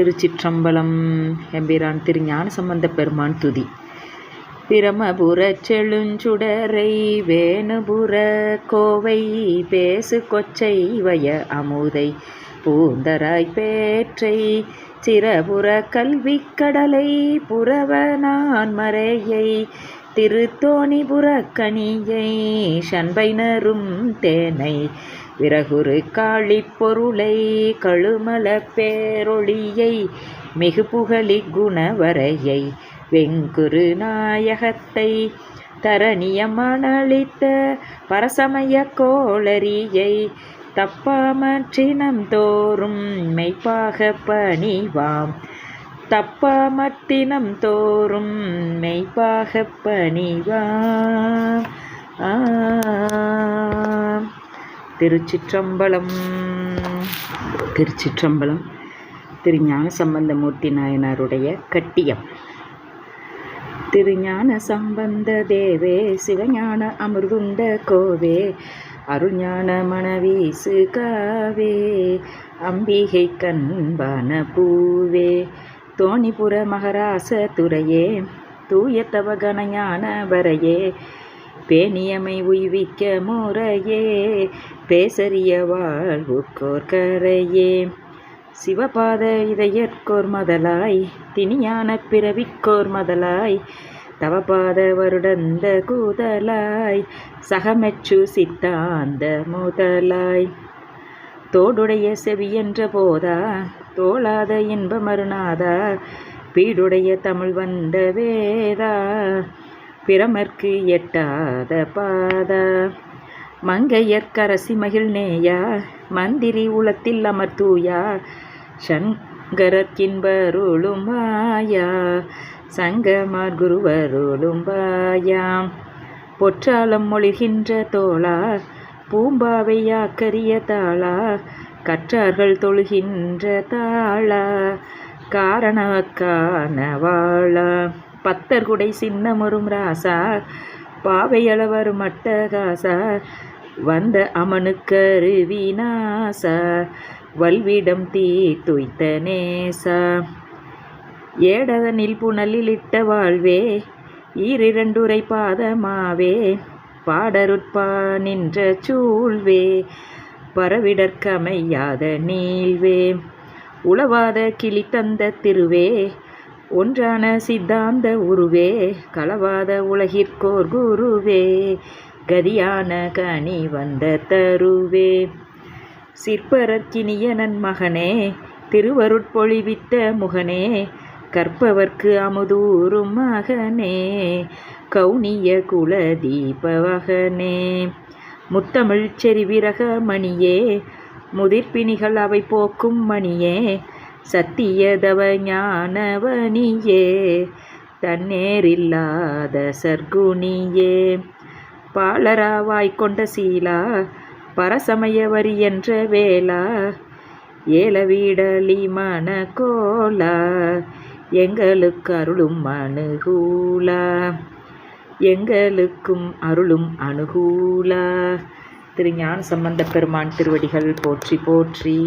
திருச்சிற்றம்பலம் எம்பிரான் திருஞான சம்பந்த பெருமான் துதி. பிரமபுரச் செழுஞ்சுடரை வேணுபுர கோவை பேசு கொச்சை வய அமுதை பூந்தராய் பேற்றை சிறபுர கல்வி கடலை புறவ நான் மறையை திருத்தோணிபுர கனியை சண்பைனரும் தேனை விறகுரு காளிப்பொருளை கழுமல பேரொளியை மிகு புகழி குணவரையை வெங்குரு நாயகத்தை தரணியமனளித்த பரசமய கோளரியை தப்பாமற்றினம் தோறும் மெய்ப்பாக பணிவாம். தப்பாமத்தினம் தோறும் மெய்ப்பாக பணிவாம். ஆ. திருச்சிற்றம்பலம். திருச்சிற்றம்பலம். திருஞான சம்பந்தமூர்த்தி நாயனாருடைய கட்டியம். திருஞான சம்பந்த தேவே சிவஞான அமிர்துண்ட கோவே அருஞான மணவீசு காவே அம்பிகை கண்பான பூவே தோணிபுர மகராச துறையே தூய தவகணஞான வரையே பேணியமை உய்விக்க முறையே பேசறிய வாழ்வுக்கோர் கரையே சிவபாத இதயற்கோர் மதலாய் திணியான பிறவிக்கோர் மதலாய் தவபாத வருடந்த கூதலாய் சகமெச்சு சித்தாந்த முதலாய். தோடுடைய செவியென்ற போதா தோளாத இன்ப மறுநாதா பீடுடைய தமிழ் வந்த வேதா பிரமர்க்கு எட்டாத பாதா. மங்கையர்க்கரசி மகிழ் நேயா மந்திரி உளத்தில் அமர்த்தூயா சங்கரக்கின்பருளும் மாயா சங்கமார் குருவருளும் பொற்றாலம் மொழிகின்ற தோளா பூம்பாவையாக்கரிய தாளா கற்றார்கள் தொழுகின்ற தாளா காரணக்கான வாழா பத்தர்குடை சின்னமரும் ராசா பாவையளவர் மட்டகாசா வந்த அமனுக்கருவினாசா வல்விடம் தீ துய்த்த நேசா ஏடதனில் புனலில் இட்ட வாழ்வே ஈரிரண்டுரை பாதமாவே பாடருட்பா நின்ற சூழ்வே பரவிடற்கமையாத நீள்வே உளவாத கிளி தந்த திருவே ஒன்றான சித்தாந்த உருவே களவாத உலகிற்கோர் குருவே கதியான கனி வந்த தருவே. சிற்பரற்கினியனன் மகனே திருவருட்பொழிவித்த முகனே கற்பவர்க்கு அமுதூரும் மகனே கௌனிய குல தீபவகனே முத்தமிழ்ச்செறிவிரக மணியே முதிர்ப்பிணிகள் அவை போக்கும் மணியே சத்தியதவ ஞானவனியே தன்னேரில்லாத சர்க்குணியே பாலராவாய் கொண்ட சீலா பரசமய வரி என்ற வேளா ஏலவீடலி மன கோலா எங்களுக்கு அருளும் அணுகூலா. எங்களுக்கும் அருளும் அணுகூலா. திரு ஞான சம்பந்த பெருமான் திருவடிகள் போற்றி போற்றி.